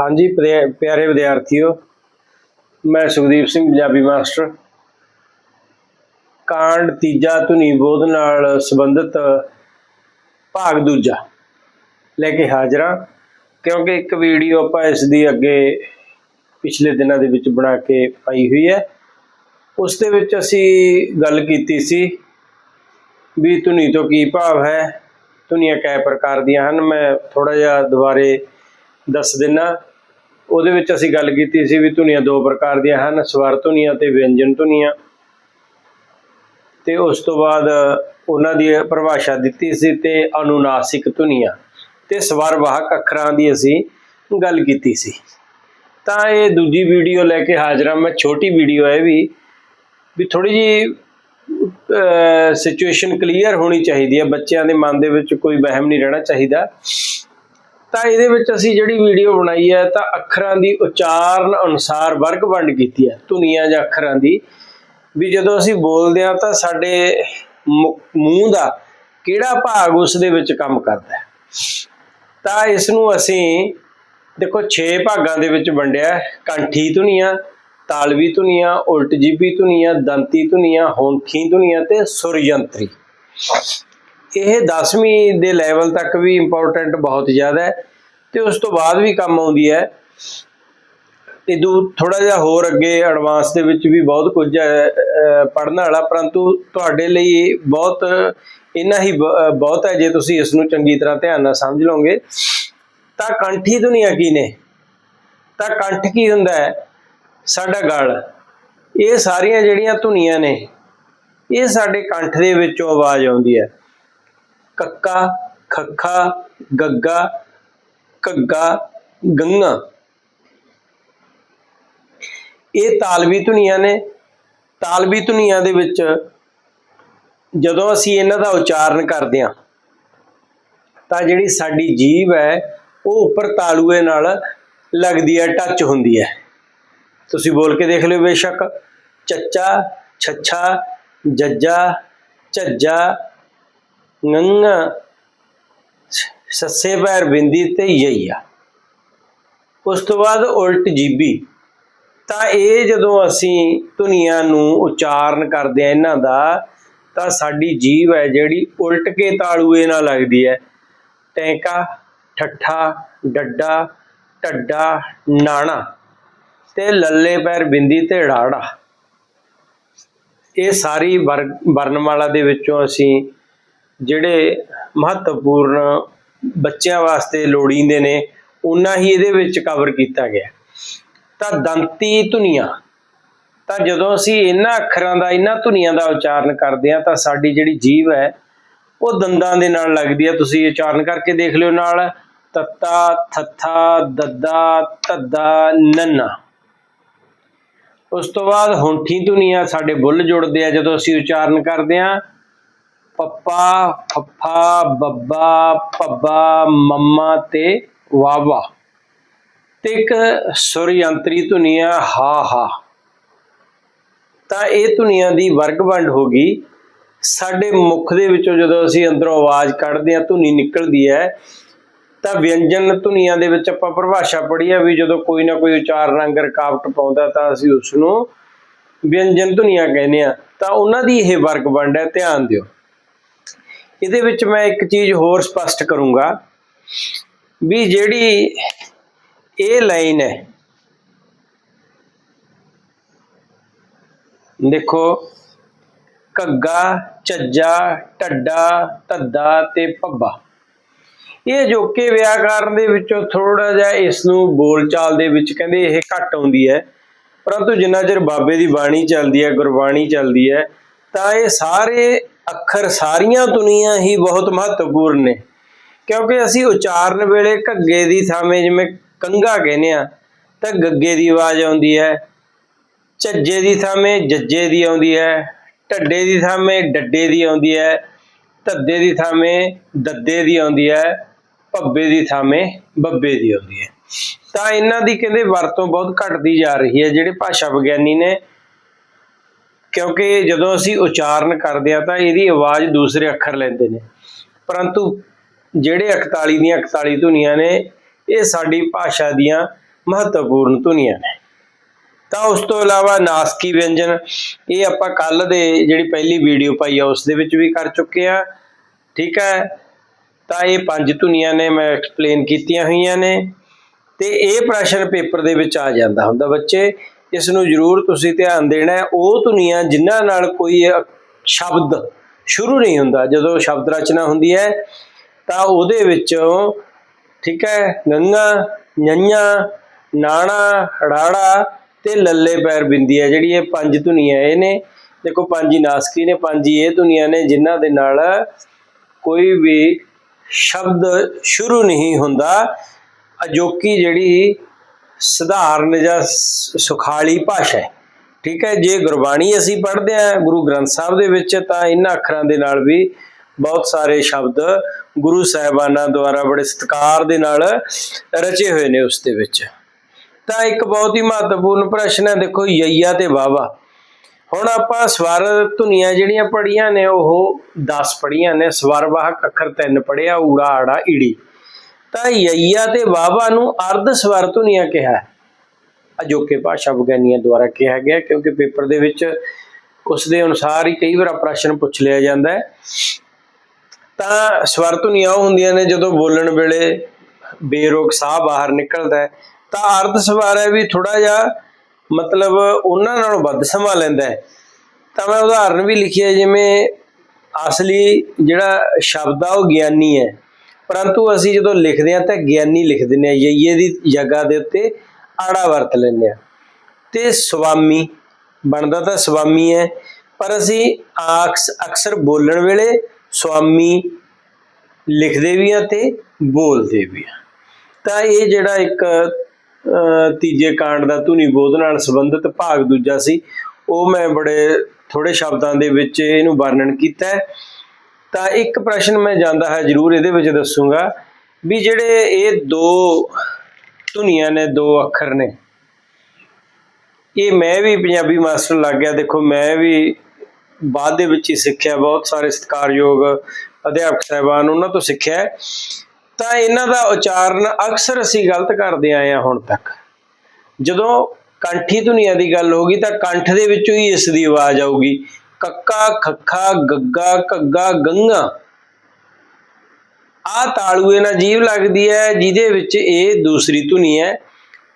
ਹਾਂਜੀ ਪਿਆ- ਪਿਆਰੇ ਵਿਦਿਆਰਥੀਓ, ਮੈਂ ਸੁਖਦੀਪ ਸਿੰਘ, ਪੰਜਾਬੀ ਮਾਸਟਰ। ਕਾਂਡ ਤੀਜਾ ਧੁਨੀ ਬੋਧ ਨਾਲ ਸੰਬੰਧਿਤ ਭਾਗ ਦੂਜਾ ਲੈ ਕੇ ਹਾਜ਼ਰਾਂ ਕਿਉਂਕਿ ਇੱਕ ਵੀਡੀਓ ਆਪਾਂ ਇਸ ਦੀ ਅੱਗੇ ਪਿਛਲੇ ਦਿਨਾਂ ਦੇ ਵਿੱਚ ਬਣਾ ਕੇ ਪਾਈ ਹੋਈ ਹੈ। ਉਸ ਦੇ ਵਿੱਚ ਅਸੀਂ ਗੱਲ ਕੀਤੀ ਸੀ ਵੀ ਧੁਨੀ ਤੋਂ ਕੀ ਭਾਵ ਹੈ, ਧੁਨੀਆਂ ਕਈ ਪ੍ਰਕਾਰ ਦੀਆਂ ਹਨ, ਮੈਂ ਥੋੜਾ ਜਿਹਾ ਦੁਬਾਰੇ ਦੱਸ ਦਿੰਨਾ। ਉਹਦੇ ਵਿੱਚ ਅਸੀਂ ਗੱਲ ਕੀਤੀ ਸੀ ਵੀ ਧੁਨੀਆਂ ਦੋ ਪ੍ਰਕਾਰ ਦੀਆਂ ਹਨ, ਸਵਰ ਧੁਨੀਆਂ ਤੇ ਵਿਅੰਜਨ ਧੁਨੀਆਂ। ਤੇ ਉਸ ਤੋਂ ਬਾਅਦ ਉਹਨਾਂ ਦੀ ਪਰਿਭਾਸ਼ਾ ਦਿੱਤੀ ਸੀ ਤੇ ਅਨੁਨਾਸਿਕ ਧੁਨੀਆਂ। ਤੇ ਸਵਰ ਵਾਹਕ ਅੱਖਰਾਂ ਦੀ ਅਸੀਂ ਗੱਲ ਕੀਤੀ ਸੀ। ਤਾਂ ਇਹ ਦੂਜੀ ਵੀਡੀਓ ਲੈ ਕੇ ਹਾਜ਼ਰ ਹਾਂ। ਮੈਂ ਛੋਟੀ ਵੀਡੀਓ ਹੈ ਵੀ ਵੀ ਥੋੜੀ ਜੀ ਸਿਚੁਏਸ਼ਨ ਕਲੀਅਰ ਹੋਣੀ ਚਾਹੀਦੀ ਹੈ। ਬੱਚਿਆਂ ਦੇ ਮਨ ਦੇ ਵਿੱਚ ਕੋਈ ਵਹਿਮ ਨਹੀਂ ਰਹਿਣਾ ਚਾਹੀਦਾ। ਤਾਂ ਇਹਦੇ ਵਿੱਚ ਅਸੀਂ ਜਿਹੜੀ ਵੀਡੀਓ ਬਣਾਈ ਹੈ, ਤਾਂ ਅੱਖਰਾਂ ਦੀ ਉਚਾਰਨ ਅਨੁਸਾਰ ਵਰਗ ਵੰਡ ਕੀਤੀ ਹੈ, ਧੁਨੀਆਂ ਜਾਂ ਅੱਖਰਾਂ ਦੀ। ਵੀ ਜਦੋਂ ਅਸੀਂ ਬੋਲਦੇ ਹਾਂ, ਤਾਂ ਸਾਡੇ ਮੂੰਹ ਦਾ ਕਿਹੜਾ ਭਾਗ ਉਸ ਦੇ ਵਿੱਚ ਕੰਮ ਕਰਦਾ ਹੈ? ਤਾਂ ਇਸ ਨੂੰ ਅਸੀਂ ਦੇਖੋ 6 ਭਾਗਾਂ ਦੇ ਵਿੱਚ ਵੰਡਿਆ ਕੰਠੀ ਧੁਨੀਆਂ, ਤਾਲਵੀ ਧੁਨੀਆਂ, ਉਲਟ ਜੀਬੀ ਧੁਨੀਆਂ, ਦੰਤੀ ਧੁਨੀਆਂ ਹੋਂਠੀ ਧੁਨੀਆਂ ਤੇ ਸੁਰਯੰਤਰੀ ਇਹ 10ਵੀਂ ਦੇ ਲੈਵਲ ਤੱਕ ਵੀ ਇੰਪੋਰਟੈਂਟ ਬਹੁਤ ਜ਼ਿਆਦਾ ਹੈ ਤੇ ਉਸ ਤੋਂ ਬਾਅਦ ਵੀ ਕੰਮ ਆਉਂਦੀ ਹੈ। ਇਦੋਂ ਥੋੜਾ ਜਿਹਾ ਹੋਰ ਅੱਗੇ ਐਡਵਾਂਸ ਦੇ ਵਿੱਚ ਵੀ ਬਹੁਤ ਕੁਝ ਹੈ ਪੜਨ ਵਾਲਾ, ਪਰੰਤੂ ਤੁਹਾਡੇ ਲਈ ਬਹੁਤ ਇੰਨਾ ਹੀ ਬ- ਬਹੁਤ ਹੈ ਜੇ ਤੁਸੀਂ ਇਸ ਨੂੰ ਚੰਗੀ ਤਰ੍ਹਾਂ ਧਿਆਨ ਨਾਲ ਸਮਝ ਲਓਗੇ। ਤਾਂ ਕੰਠੀ ਦੁਨੀਆ ਕੀ ਨੇ? ਤਾਂ ਕੰਠ ਕੀ ਹੁੰਦਾ ਹੈ? ਸਾਡਾ ਗਲ। ਇਹ ਸਾਰੀਆਂ ਜਿਹੜੀਆਂ ਧੁਨੀਆਂ ਨੇ, ਇਹ ਸਾਡੇ ਕੰਠ ਦੇ ਵਿੱਚੋਂ ਆਵਾਜ਼ ਆਉਂਦੀ ਹੈ। ਕੱਕਾ, ਖੱਖਾ, ਗੱਗਾ, ਘੱਗਾ, ਗੰਗਾ। ਇਹ ਤਾਲਵੀ ਧੁਨੀਆਂ ਨੇ। ਤਾਲਵੀ ਧੁਨੀਆਂ ਦੇ ਵਿੱਚ ਜਦੋਂ ਅਸੀਂ ਇਹਨਾਂ ਦਾ ਉਚਾਰਨ ਕਰਦੇ ਹਾਂ, ਤਾਂ ਜਿਹੜੀ ਸਾਡੀ ਜੀਭ ਹੈ, ਉਹ ਉੱਪਰ ਤਾਲੂਏ ਨਾਲ ਲੱਗਦੀ ਹੈ ਟੱਚ ਹੁੰਦੀ ਹੈ। ਤੁਸੀਂ ਬੋਲ ਕੇ ਦੇਖ ਲਿਓ ਬੇਸ਼ੱਕ। ਚੱਚਾ, ਛੱਛਾ, ਜੱਜਾ, ਝੱਜਾ ਨੰਗਾ ਸੱਸੇ ਪੈਰ ਬਿੰਦੀ ਤੇ ਯਈਆ। ਉਸ ਤੋਂ ਬਾਅਦ ਉਲਟ ਜੀਬੀ। ਤਾਂ ਇਹ ਜਦੋਂ ਅਸੀਂ ਧੁਨੀਆਂ ਨੂੰ ਉਚਾਰਨ ਕਰਦੇ ਆ ਇਹਨਾਂ ਦਾ, ਤਾਂ ਸਾਡੀ ਜੀਵ ਹੈ ਜਿਹੜੀ ਉਲਟ ਕੇ ਤਾਲੂਏ ਨਾਲ ਲੱਗਦੀ ਹੈ। ਟੈਂਕਾ, ਠੱਠਾ, ਡੱਡਾ, ਢੱਡਾ, ਨਾਣਾ ਤੇ ਲੱਲੇ ਪੈਰ ਬਿੰਦੀ ਤੇ ੜਾੜਾ ਇਹ ਸਾਰੀ ਵਰ- ਵਰਨਮਾਲਾ ਦੇ ਵਿੱਚੋਂ ਅਸੀਂ ਜਿਹੜੇ ਮਹੱਤਵਪੂਰਨ ਬੱਚਿਆਂ ਵਾਸਤੇ ਲੋੜੀਂਦੇ ਨੇ, ਉਹਨਾਂ ਹੀ ਇਹਦੇ ਵਿੱਚ ਕਵਰ ਕੀਤਾ ਗਿਆ। ਤਾਂ ਦੰਤੀ ਧੁਨੀਆਂ, ਤਾਂ ਜਦੋਂ ਅਸੀਂ ਇਹਨਾਂ ਅੱਖਰਾਂ ਦਾ, ਇਹਨਾਂ ਧੁਨੀਆਂ ਦਾ ਉਚਾਰਨ ਕਰਦੇ ਹਾਂ, ਤਾਂ ਸਾਡੀ ਜਿਹੜੀ ਜੀਭ ਹੈ, ਉਹ ਦੰਦਾਂ ਦੇ ਨਾਲ ਲੱਗਦੀ ਹੈ। ਤੁਸੀਂ ਉਚਾਰਨ ਕਰਕੇ ਦੇਖ ਲਿਓ ਨਾਲ, ਤੱਤਾ, ਥੱਥਾ, ਦੱਦਾ, ਧੱਦਾ, ਨੰਨਾ। ਉਸ ਤੋਂ ਬਾਅਦ ਹੋਂਠੀ ਧੁਨੀਆਂ ਸਾਡੇ ਬੁੱਲ ਜੁੜਦੇ ਆ, ਜਦੋਂ ਅਸੀਂ ਉਚਾਰਨ ਕਰਦੇ ਹਾਂ ਪੱਪਾ, ਫੱਫਾ, ਬੱਬਾ ਪੱਬਾ ਮੰਮਾ ਤੇ ਵਾਵਾ ਤੇ ਇੱਕ ਸੁਰ ਯੰਤਰੀ ਧੁਨੀ ਆ ਹਾ ਹਾ। ਤਾਂ ਇਹ ਧੁਨੀਆਂ ਦੀ ਵਰਗ ਵੰਡ ਹੋ ਗਈ। ਸਾਡੇ ਮੁਖ ਦੇ ਵਿੱਚੋਂ ਜਦੋਂ ਅਸੀਂ ਅੰਦਰੋਂ ਆਵਾਜ਼ ਕੱਢਦੇ ਆ ਧੁਨੀ ਨਿਕਲਦੀ ਹੈ। ਤਾਂ ਵਿਅੰਜਨ ਧੁਨੀਆਂ ਦੇ ਵਿੱਚ ਆਪਾਂ ਪਰਿਭਾਸ਼ਾ ਪੜ੍ਹੀ ਆ ਵੀ ਜਦੋਂ ਕੋਈ ਨਾ ਕੋਈ ਉਚਾਰਨ ਅੰਗ ਰੁਕਾਵਟ ਪਾਉਂਦਾ ਤਾਂ ਅਸੀਂ ਉਸ ਨੂੰ ਵਿਅੰਜਨ ਧੁਨੀਆਂ ਕਹਿੰਦੇ ਆ ਤਾਂ ਉਹਨਾਂ ਦੀ ਇਹ ਵਰਗ ਵੰਡ ਹੈ, ਧਿਆਨ ਦਿਓ। ਇਹਦੇ ਵਿੱਚ ਮੈਂ ਇੱਕ ਚੀਜ਼ ਹੋਰ ਸਪਸ਼ਟ ਕਰੂੰਗਾ ਵੀ ਜਿਹੜੀ ਇਹ ਲਾਈਨ ਹੈ, ਦੇਖੋ, ਘੱਗਾ ਚੱਜਾ ਢੱਡਾ, ਧੱਦਾ ਤੇ ਪੱਬਾ ਇਹ ਜੋਕੇ ਵਿਆਕਰਨ ਦੇ ਵਿੱਚੋਂ ਥੋੜਾ ਜਿਹਾ ਇਸ ਨੂੰ ਬੋਲਚਾਲ ਦੇ ਵਿੱਚ ਕਹਿੰਦੇ ਇਹ ਘੱਟ ਆਉਂਦੀ ਹੈ, ਪਰੰਤੂ ਜਿੰਨਾ ਚਿਰ ਬਾਬੇ ਦੀ ਬਾਣੀ ਚੱਲਦੀ ਹੈ, ਗੁਰਬਾਣੀ ਚੱਲਦੀ ਹੈ, ਤਾਂ ਇਹ ਸਾਰੇ ਅੱਖਰ ਸਾਰੀਆਂ ਦੁਨੀਆਂ ਹੀ ਬਹੁਤ ਮਹੱਤਵਪੂਰਨ ਨੇ। ਕਿਉਂਕਿ ਅਸੀਂ ਉਚਾਰਨ ਵੇਲੇ ਘੱਗੇ ਦੀ ਥਾਵੇਂ ਜਿਵੇਂ ਕੰਗਾ ਕਹਿੰਦੇ ਆ ਤਾਂ ਗੱਗੇ ਦੀ ਆਵਾਜ਼ ਆਉਂਦੀ ਹੈ, ਝੱਜੇ ਦੀ ਥਾਵੇਂ ਜੱਜੇ ਦੀ ਆਉਂਦੀ ਹੈ, ਢੱਡੇ ਦੀ ਥਾਵੇਂ ਡੱਡੇ ਦੀ ਆਉਂਦੀ ਹੈ, ਧੱਦੇ ਦੀ ਥਾਵੇਂ ਦੱਦੇ ਦੀ ਆਉਂਦੀ ਹੈ, ਭੱਬੇ ਦੀ ਥਾਵੇਂ ਬੱਬੇ ਦੀ ਆਉਂਦੀ ਹੈ। ਤਾਂ ਇਹਨਾਂ ਦੀ ਕਹਿੰਦੇ ਵਰਤੋਂ ਬਹੁਤ ਘਟਦੀ ਜਾ ਰਹੀ ਹੈ, ਜਿਹੜੇ ਭਾਸ਼ਾ ਵਿਗਿਆਨੀ ਨੇ ਕਿਉਂਕਿ ਜਦੋਂ ਅਸੀਂ ਉਚਾਰਨ ਕਰਦੇ ਆ ਤਾਂ ਇਹਦੀ ਆਵਾਜ਼ ਦੂਸਰੇ ਅੱਖਰ ਲੈਂਦੇ ਨੇ। ਪਰੰਤੂ ਜਿਹੜੇ 41 ਦੀਆਂ 41 ਧੁਨੀਆਂ ਨੇ, ਇਹ ਸਾਡੀ ਭਾਸ਼ਾ ਦੀਆਂ ਮਹੱਤਵਪੂਰਨ ਧੁਨੀਆਂ ਨੇ। ਤਾਂ ਉਸ ਤੋਂ ਇਲਾਵਾ ਨਾਸਕੀ ਵਿਅੰਜਨ, ਇਹ ਆਪਾਂ ਕੱਲ ਦੇ ਜਿਹੜੀ ਪਹਿਲੀ ਵੀਡੀਓ ਪਾਈ ਆ, ਉਸ ਦੇ ਵਿੱਚ ਵੀ ਕਰ ਚੁੱਕੇ ਆ। ਠੀਕ ਹੈ? ਤਾਂ ਇਹ ਪੰਜ ਧੁਨੀਆਂ ਨੇ, ਮੈਂ ਐਕਸਪਲੇਨ ਕੀਤੀਆਂ ਹੋਈਆਂ ਨੇ। ਤੇ ਇਹ ਪ੍ਰਸ਼ਨ ਪੇਪਰ ਦੇ ਵਿੱਚ ਆ ਜਾਂਦਾ ਹੁੰਦਾ ਬੱਚੇ। ਇਸ ਨੂੰ ਜ਼ਰੂਰ ਤੁਸੀਂ ਧਿਆਨ ਦੇਣਾ ਉਹ ਧੁਨੀਆਂ ਜਿਨ੍ਹਾਂ ਨਾਲ ਕੋਈ ਸ਼ਬਦ ਸ਼ੁਰੂ ਨਹੀਂ ਹੁੰਦਾ, ਜਦੋਂ ਸ਼ਬਦ ਰਚਨਾ ਹੁੰਦੀ ਹੈ, ਤਾਂ ਉਹਦੇ ਵਿੱਚੋਂ ਠੀਕ ਹੈ ਗੰਗਾ ਨੰਨਾ ਨਾਣਾ, ਹੜਾੜਾ ਤੇ ਲੱਲੇ ਪੈਰ ਬਿੰਦੀ ਹੈ। ਜਿਹੜੀ ਇਹ ਪੰਜ ਧੁਨੀਆਂ ਇਹ ਨੇ, ਦੇਖੋ ਪੰਜ ਹੀ ਨਾਸਕੀ ਨੇ, ਪੰਜ ਹੀ ਇਹ ਧੁਨੀਆਂ ਨੇ ਜਿਨ੍ਹਾਂ ਦੇ ਨਾਲ ਕੋਈ ਵੀ ਸ਼ਬਦ ਸ਼ੁਰੂ ਨਹੀਂ ਹੁੰਦਾ। ਅਜੋਕੀ ਜਿਹੜੀ ਸਧਾਰਨ ਜਾਂ ਸੁਖਾਲੀ ਭਾਸ਼ਾ ਹੈ। ਠੀਕ ਹੈ, ਜੇ ਗੁਰਬਾਣੀ ਅਸੀਂ ਪੜ੍ਹਦੇ ਹਾਂ, ਗੁਰੂ ਗ੍ਰੰਥ ਸਾਹਿਬ ਦੇ ਵਿੱਚ ਤਾਂ ਇਹਨਾਂ ਅੱਖਰਾਂ ਦੇ ਨਾਲ ਵੀ ਬਹੁਤ ਸਾਰੇ ਸ਼ਬਦ ਗੁਰੂ ਸਾਹਿਬਾਨਾਂ ਦੁਆਰਾ ਬੜੇ ਸਤਿਕਾਰ ਦੇ ਨਾਲ ਰਚੇ ਹੋਏ ਨੇ ਉਸ ਦੇ ਵਿੱਚ। ਤਾਂ ਇੱਕ ਬਹੁਤ ਹੀ ਮਹੱਤਵਪੂਰਨ ਪ੍ਰਸ਼ਨ ਹੈ, ਦੇਖੋ, ਯਈਆ ਤੇ ਬਾਵਾ ਹੁਣ ਆਪਾਂ ਸਵਰ ਧੁਨੀਆਂ ਜਿਹੜੀਆਂ ਪੜੀਆਂ ਨੇ, ਉਹ 10 ਪੜੀਆਂ ਨੇ, ਸਵਰ ਵਾਹਕ ਅੱਖਰ ਤਿੰਨ ਪੜਿਆ ਊੜਾ, ਆੜਾ, ਈੜੀ। ਤਾਂ ਯਈਆ ਤੇ ਵਾਵਾ ਨੂੰ ਅਰਧ ਸਵਰ ਧੁਨੀਆਂ ਕਿਹਾ। ਅਜੋਕੇ ਭਾਸ਼ਾ ਵਿਗਿਆਨੀਆਂ ਦੁਆਰਾ ਕਿਹਾ ਗਿਆ ਕਿਉਂਕਿ ਪੇਪਰ ਦੇ ਵਿੱਚ ਉਸ ਦੇ ਅਨੁਸਾਰ ਹੀ ਕਈ ਵਾਰ ਪ੍ਰਸ਼ਨ ਪੁੱਛ ਲਿਆ ਜਾਂਦਾ ਹੈ। ਤਾਂ ਸਵਰ ਧੁਨੀਆਂ ਉਹ ਹੁੰਦੀਆਂ ਨੇ ਜਦੋਂ ਬੋਲਣ ਵੇਲੇ ਬੇਰੋਕ ਸਾਹ ਬਾਹਰ ਨਿਕਲਦਾ ਹੈ। ਤਾਂ ਅਰਧ ਸਵਰ ਹੈ ਵੀ ਥੋੜਾ ਜਿਹਾ ਮਤਲਬ ਉਹਨਾਂ ਨਾਲੋਂ ਵੱਧ ਸਮਾਂ ਲੈਂਦਾ ਹੈ। ਤਾਂ ਮੈਂ ਉਦਾਹਰਨ ਵੀ ਲਿਖੀ ਹੈ ਜਿਵੇਂ ਅਸਲੀ ਜਿਹੜਾ ਸ਼ਬਦ ਆ, ਉਹ ਗਿਆਨੀ ਹੈ। ਪਰੰਤੂ ਅਸੀਂ ਜਦੋਂ ਲਿਖਦੇ ਹਾਂ ਤਾਂ ਗਿਆਨੀ ਲਿਖ ਦਿੰਦੇ ਹਾਂ, ਯਈਏ ਦੀ ਜਗ੍ਹਾ ਦੇ ਉੱਤੇ ਆੜਾ ਵਰਤ ਲੈਂਦੇ ਹਾਂ। ਤੇ ਸੁਆਮੀ ਬਣਦਾ ਤਾਂ ਸੁਆਮੀ ਹੈ, ਪਰ ਅਸੀਂ ਆਕਸ ਅਕਸਰ ਬੋਲਣ ਵੇਲੇ ਸੁਆਮੀ ਲਿਖਦੇ ਵੀ ਆ ਤੇ ਬੋਲਦੇ ਵੀ ਆ ਤਾਂ ਇਹ ਜਿਹੜਾ ਇੱਕ ਤੀਜੇ ਕਾਂਡ ਦਾ ਧੁਨੀ ਬੋਧ ਨਾਲ ਸੰਬੰਧਿਤ ਭਾਗ ਦੂਜਾ ਸੀ, ਉਹ ਮੈਂ ਬੜੇ ਥੋੜੇ ਸ਼ਬਦਾਂ ਦੇ ਵਿੱਚ ਇਹਨੂੰ ਵਰਣਨ ਕੀਤਾ ਹੈ। ਤਾਂ ਇੱਕ ਪ੍ਰਸ਼ਨ ਮੈਂ ਜਾਂਦਾ ਹੈ, ਜਰੂਰ ਇਹਦੇ ਵਿੱਚ ਦੱਸੂਗਾ ਵੀ ਜਿਹੜੇ ਇਹ ਦੋ ਧੁਨੀਆਂ ਨੇ, ਦੋ ਅੱਖਰ ਨੇ, ਇਹ ਮੈਂ ਵੀ ਪੰਜਾਬੀ ਮਾਸਟਰ ਲੱਗ ਗਿਆ। ਦੇਖੋ, ਮੈਂ ਵੀ ਬਾਅਦ ਦੇ ਵਿੱਚ ਹੀ ਸਿੱਖਿਆ, ਬਹੁਤ ਸਾਰੇ ਸਤਿਕਾਰਯੋਗ ਅਧਿਆਪਕ ਸਾਹਿਬਾਨ ਉਹਨਾਂ ਤੋਂ ਸਿੱਖਿਆ। ਤਾਂ ਇਹਨਾਂ ਦਾ ਉਚਾਰਨ ਅਕਸਰ ਅਸੀਂ ਗਲਤ ਕਰਦੇ ਆਏ ਹਾਂ ਹੁਣ ਤੱਕ। ਜਦੋਂ ਕੰਠੀ ਧੁਨੀਆਂ ਦੀ ਗੱਲ ਹੋਗੀ ਤਾਂ ਕੰਠ ਦੇ ਵਿੱਚੋਂ ਹੀ ਇਸ ਦੀ ਆਵਾਜ਼ ਆਊਗੀ। ਕੱਕਾ, ਖੱਖਾ, ਗੱਗਾ, ਘੱਗਾ, ਗੰਗਾ। ਆ ਤਾਲੂਏ ਨਾਲ ਜੀਵ ਲੱਗਦੀ ਹੈ, ਜਿਹਦੇ ਵਿੱਚ ਇਹ ਦੂਸਰੀ ਧੁਨੀ ਹੈ।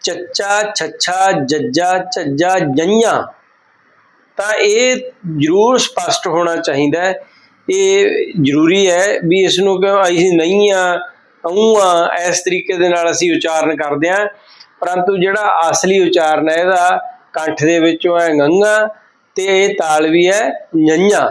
ਚੱਚਾ, ਛੱਛਾ, ਜੱਜਾ, ਝੱਜਾ ਜਈਆਂ ਤਾਂ ਇਹ ਜ਼ਰੂਰ ਸਪਸ਼ਟ ਹੋਣਾ ਚਾਹੀਦਾ ਹੈ। ਇਹ ਜ਼ਰੂਰੀ ਹੈ ਵੀ ਇਸ ਨੂੰ ਕਿਉਂ ਅਸੀਂ ਨਹੀਂ ਆ ਆ, ਇਸ ਤਰੀਕੇ ਦੇ ਨਾਲ ਅਸੀਂ ਉਚਾਰਨ ਕਰਦੇ ਹਾਂ। ਪਰੰਤੂ ਜਿਹੜਾ ਅਸਲੀ ਉਚਾਰਨ ਹੈ, ਇਹਦਾ ਕੰਠ ਦੇ ਵਿੱਚੋਂ ਹੈ ਗੰਗਾ। ਤੇ ਇਹ ਤਾਲ ਵੀ ਹੈ ਨਈਆਂ।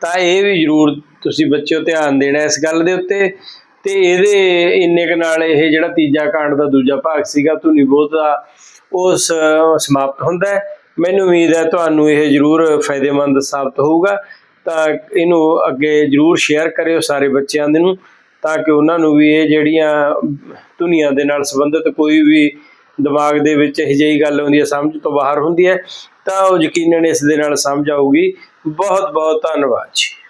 ਤਾਂ ਇਹ ਵੀ ਜ਼ਰੂਰ ਤੁਸੀਂ ਬੱਚਿਓ ਧਿਆਨ ਦੇਣਾ ਇਸ ਗੱਲ ਦੇ ਉੱਤੇ। ਤੇ ਇਹਦੇ ਇੰਨੇ ਕੁ ਨਾਲ ਇਹ ਜਿਹੜਾ ਤੀਜਾ ਕਾਂਡ ਦਾ ਦੂਜਾ ਭਾਗ ਸੀਗਾ, ਧੁਨੀ ਬੋਧ ਦਾ, ਉਹ ਸ- ਸਮਾਪਤ ਹੁੰਦਾ ਹੈ। ਮੈਨੂੰ ਉਮੀਦ ਹੈ ਤੁਹਾਨੂੰ ਇਹ ਜ਼ਰੂਰ ਫਾਇਦੇਮੰਦ ਸਾਬਤ ਹੋਊਗਾ। ਤਾਂ ਇਹਨੂੰ ਅੱਗੇ ਜ਼ਰੂਰ ਸ਼ੇਅਰ ਕਰਿਓ ਸਾਰੇ ਬੱਚਿਆਂ ਦੇ ਨੂੰ, ਤਾਂ ਕਿ ਉਹਨਾਂ ਨੂੰ ਵੀ ਇਹ ਜਿਹੜੀਆਂ ਧੁਨੀਆਂ ਦੇ ਨਾਲ ਸੰਬੰਧਿਤ ਕੋਈ ਵੀ ਦਿਮਾਗ ਦੇ ਵਿੱਚ ਇਹ ਜਿਹੀ ਗੱਲ ਹੁੰਦੀ ਹੈ, ਸਮਝ ਤੋਂ ਬਾਹਰ ਹੁੰਦੀ ਹੈ, ਤਾਂ ਉਹ ਯਕੀਨਨ ਇਸ ਦੇ ਨਾਲ ਸਮਝ ਆਊਗੀ। ਬਹੁਤ ਬਹੁਤ ਧੰਨਵਾਦ ਜੀ।